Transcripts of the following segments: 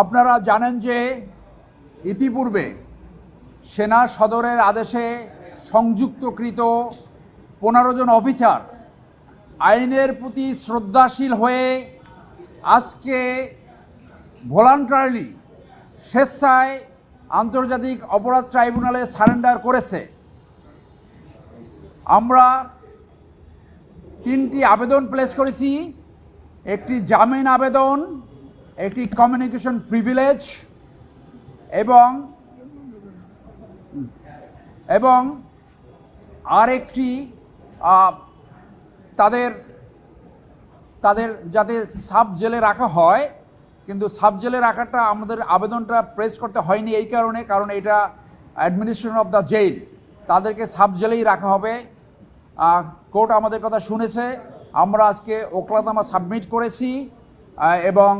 আপনারা জানেন যে ইতিপূর্বে সেনা সদরের আদেশে সংযুক্তকৃত পনেরো জন অফিসার আইনের প্রতি শ্রদ্ধাশীল হয়ে আজকে ভলান্টারিলি স্বেচ্ছায় আন্তর্জাতিক অপরাধ ট্রাইব্যুনালে সারেন্ডার করেছে। আমরা তিনটি আবেদন প্লেস করেছি। একটি জামিন আবেদন একটি কমিউনিকেশন প্রিভিলেজ এবং এবং আরেকটি তাদের তাদের যাতে সাব জেলে রাখা হয়, কিন্তু সাব জেলে রাখাটা আমাদের আবেদনটা প্রেস করতে হয়নি এই কারণে, কারণ এটা অ্যাডমিনিস্ট্রেশন অফ দ্য জেল তাদেরকে সাব জেলেই রাখা হবে। কোর্ট আমাদের কথা শুনেছে। আমরা আজকে ওকলাদামা সাবমিট করেছি এবং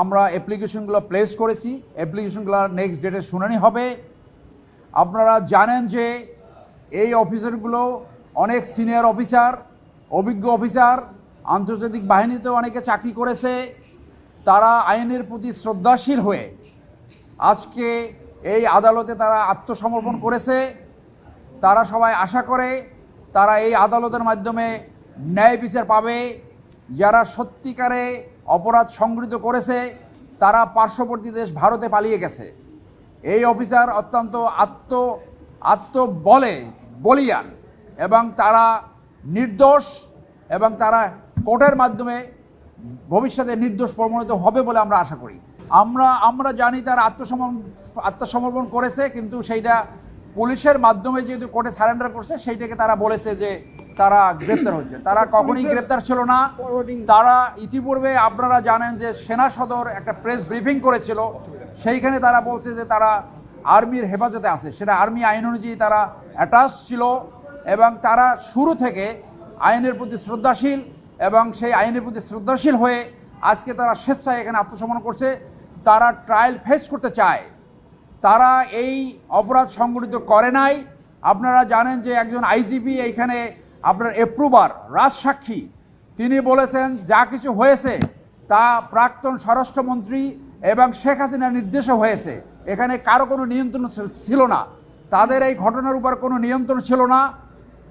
আমরা অ্যাপ্লিকেশনগুলো প্লেস করেছি। অ্যাপ্লিকেশনগুলো নেক্সট ডেটে শুনানি হবে। আপনারা জানেন যে এই অফিসারগুলো অনেক সিনিয়র অফিসার অভিজ্ঞ অফিসার আন্তর্জাতিক বাহিনীতেও অনেকে চাকরি করেছে। তারা আইনের প্রতি শ্রদ্ধাশীল হয়ে আজকে এই আদালতে তারা আত্মসমর্পণ করেছে। তারা সবাই আশা করে তারা এই আদালতের মাধ্যমে ন্যায় বিচার পাবে। যারা সত্যিকারে অপরাধ সংগৃহীত করেছে, তারা পার্শ্ববর্তী দেশ ভারতে পালিয়ে গেছে। এই অফিসার অত্যন্ত আত্ম, আত্মবলে, বলিয়ান এবং তারা নির্দোষ এবং তারা কোর্টের মাধ্যমে ভবিষ্যতে নির্দোষ প্রমাণিত হবে বলে আমরা আশা করি। আমরা আমরা জানি তারা আত্মসমর্পণ আত্মসমর্পণ করেছে, কিন্তু সেইটা পুলিশের মাধ্যমে যেহেতু কোর্টে সারেন্ডার করছে, সেইটাকে তারা বলেছে যে তারা গ্রেপ্তার হয়েছে। তারা কখনই গ্রেপ্তার ছিল না। তারা ইতিপূর্বে আপনারা জানেন যে সেনা সদর একটা প্রেস ব্রিফিং করেছিল। সেইখানে তারা বলছে যে তারা আর্মির হেফাজতে আছে। সেটা আর্মি আইন অনুযায়ী তারা অ্যাটাচ ছিল এবং তারা শুরু থেকে আইনের প্রতি শ্রদ্ধাশীল এবং সেই আইনের প্রতি শ্রদ্ধাশীল হয়ে আজকে তারা স্বেচ্ছায় এখানে আত্মসমর্পণ করছে। তারা ট্রায়াল ফেস করতে চায়। তারা এই অপরাধ সংগঠিত করে নাই। আপনারা জানেন যে একজন আইজিপি এইখানে আপনার এপ্রুভার রাজসাক্ষী, তিনি বলেছেন, যা কিছু হয়েছে তা প্রাক্তন স্বরাষ্ট্রমন্ত্রী এবং শেখ হাসিনার নির্দেশে হয়েছে। এখানে কারও কোনো নিয়ন্ত্রণ ছিল না। তাদের এই ঘটনার উপর কোনো নিয়ন্ত্রণ ছিল না।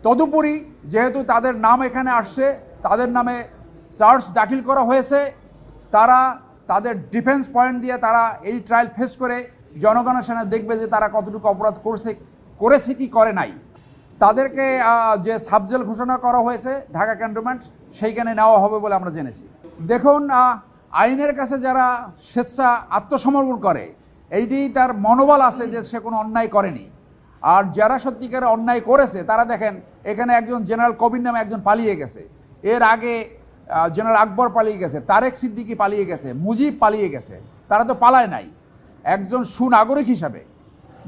তদুপরি যেহেতু তাদের নাম এখানে আসছে, তাদের নামে চার্জ দাখিল করা হয়েছে। তারা তাদের ডিফেন্স পয়েন্ট দিয়ে তারা এই ট্রায়াল ফেস করে জনগণের সামনে দেখবে যে তারা কতটুকু অপরাধ করছে, করেছে কি, করে নাই। তাদেরকে যে সাবজেল ঘোষণা করা হয়েছে ঢাকা ক্যান্টনমেন্ট, সেইখানে নেওয়া হবে বলে আমরা জেনেছি। দেখুন আইনের কাছে যারা স্বেচ্ছা আত্মসমর্পণ করে, এইটি তার মনোবল আছে যে সে কোনো অন্যায় করেনি। আর যারা সত্যিকারে অন্যায় করেছে, তারা দেখেন, এখানে একজন জেনারেল কবির নামে একজন পালিয়ে গেছে। এর আগে জেনারেল আকবর পালিয়ে গেছে, তারেক সিদ্দিকি পালিয়ে গেছে, মুজিব পালিয়ে গেছে, তারা তো পালায় নাই। একজন সুনাগরিক হিসাবে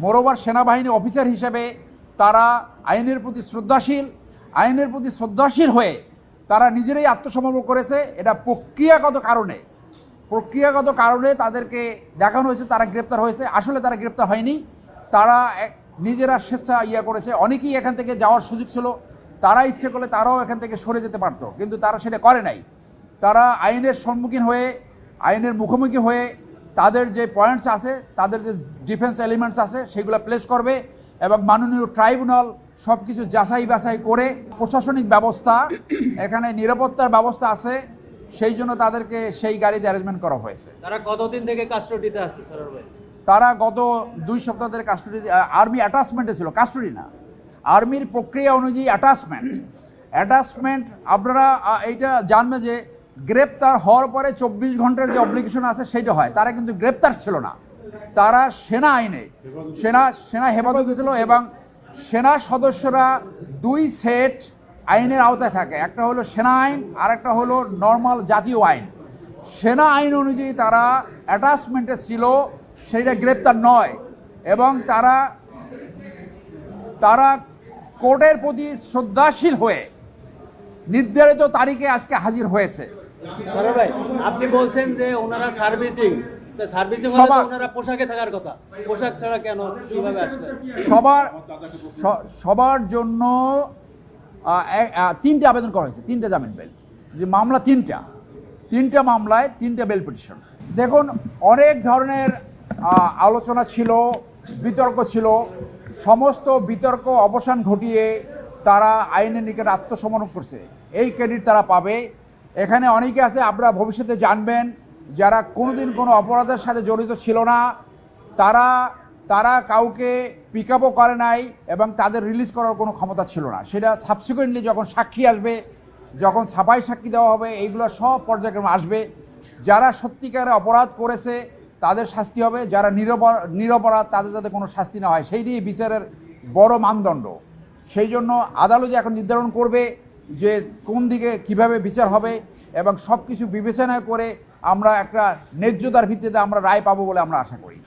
মোরোবার সেনাবাহিনী অফিসার হিসেবে তারা আইনের প্রতি শ্রদ্ধাশীল, আইনের প্রতি শ্রদ্ধাশীল হয়ে তারা নিজেরাই আত্মসমর্পণ করেছে। এটা প্রক্রিয়াগত কারণে। প্রক্রিয়াগত কারণে তাদেরকে দেখানো হয়েছে, তারা গ্রেপ্তার হয়েছে। আসলে তারা গ্রেপ্তার হয়নি। তারা নিজেরা স্বেচ্ছা ইয়া করেছে। অনেকেই এখান থেকে যাওয়ার সুযোগ ছিল। তারা ইচ্ছে করলে তারাও এখান থেকে সরে যেতে পারতো, কিন্তু তারা সেটা করে নাই। তারা আইনের সম্মুখীন হয়ে, আইনের মুখোমুখি হয়ে তাদের যে পয়েন্টস আছে, তাদের যে ডিফেন্স এলিমেন্টস আছে, সেগুলো প্লেস করবে এবং মাননীয় ট্রাইব্যুনাল সব কিছু যাচাই বাছাই করে প্রশাসনিক ব্যবস্থা এখানে নিরাপত্তার ব্যবস্থা আছে সেই জন্য তাদেরকে সেই গাড়িতে অ্যারেঞ্জমেন্ট করা হয়েছে। তারা কতদিন থেকে কাস্টডিতে আছে তারা গত দুই সপ্তাহ ধরে কাস্টডি আর্মি অ্যাটাচমেন্টে ছিল কাস্টডি না। আর্মির প্রক্রিয়া অনুযায়ী অ্যাটাচমেন্ট অ্যাটাচমেন্ট আপনারা এইটা জানবে যে গ্রেপ্তার হওয়ার পরে চব্বিশ ঘণ্টার যে অব্লিগেশন আছে সেইটা হয়। তারা কিন্তু গ্রেপ্তার ছিল না। তারা সেনা আইনে সেনা সেনা হেফাজতে ছিল এবং সেনা সদস্যরা দুই সেট আইনের আওতায় থাকে। একটা হলো সেনা আইন আর একটা হলো নর্মাল জাতীয় আইন। সেনা আইন অনুযায়ী তারা অ্যাটাচমেন্টে ছিল, সেইটা গ্রেপ্তার নয় এবং তারা তারা কোর্টের প্রতি শ্রদ্ধাশীল হয়ে নির্ধারিত তারিখে আজকে হাজির হয়েছে। আপনি বলছেন যে ওনারা সার্ভিসিং। সার্ভিসিং সবার- ওনারা পোশাকে থাকার কথা। পোশাক ছাড়া কেন? কীভাবে সবার সবার জন্য তিনটে আবেদন করা হয়েছে তিনটে জামিন বেল। যে মামলা তিনটা তিনটা মামলায় তিনটা বেল পিটিশন। দেখুন অনেক ধরনের আলোচনা ছিল বিতর্ক ছিল। সমস্ত বিতর্ক অবসান ঘটিয়ে তারা আইনের নিকট আত্মসমর্পণ করছে। এই ক্রেডিট তারা পাবে। এখানে অনেকে আছে আপনারা ভবিষ্যতে জানবেন যারা কোনোদিন কোনো অপরাধের সাথে জড়িত ছিল না, তারা তারা কাউকে পিক আপও করে নাই এবং তাদের রিলিজ করার কোনো ক্ষমতা ছিল না। সেটা সাবসিকুয়েন্টলি যখন সাক্ষী আসবে, যখন ছাপাই সাক্ষী দেওয়া হবে, এইগুলো সব পর্যায়ক্রমে আসবে। যারা সত্যিকারে অপরাধ করেছে, তাদের শাস্তি হবে। যারা নিরপ নিরপরাধ, তাদের যাতে কোনো শাস্তি না হয়, সেই নিয়ে বিচারের বড় মানদণ্ড। সেই জন্য আদালত এখন নির্ধারণ করবে যে কোন দিকে কীভাবে বিচার হবে। এবং সব কিছু বিবেচনা করে আমরা একটা ন্যায্যতার ভিত্তিতে আমরা রায় পাবো বলে আমরা আশা করি।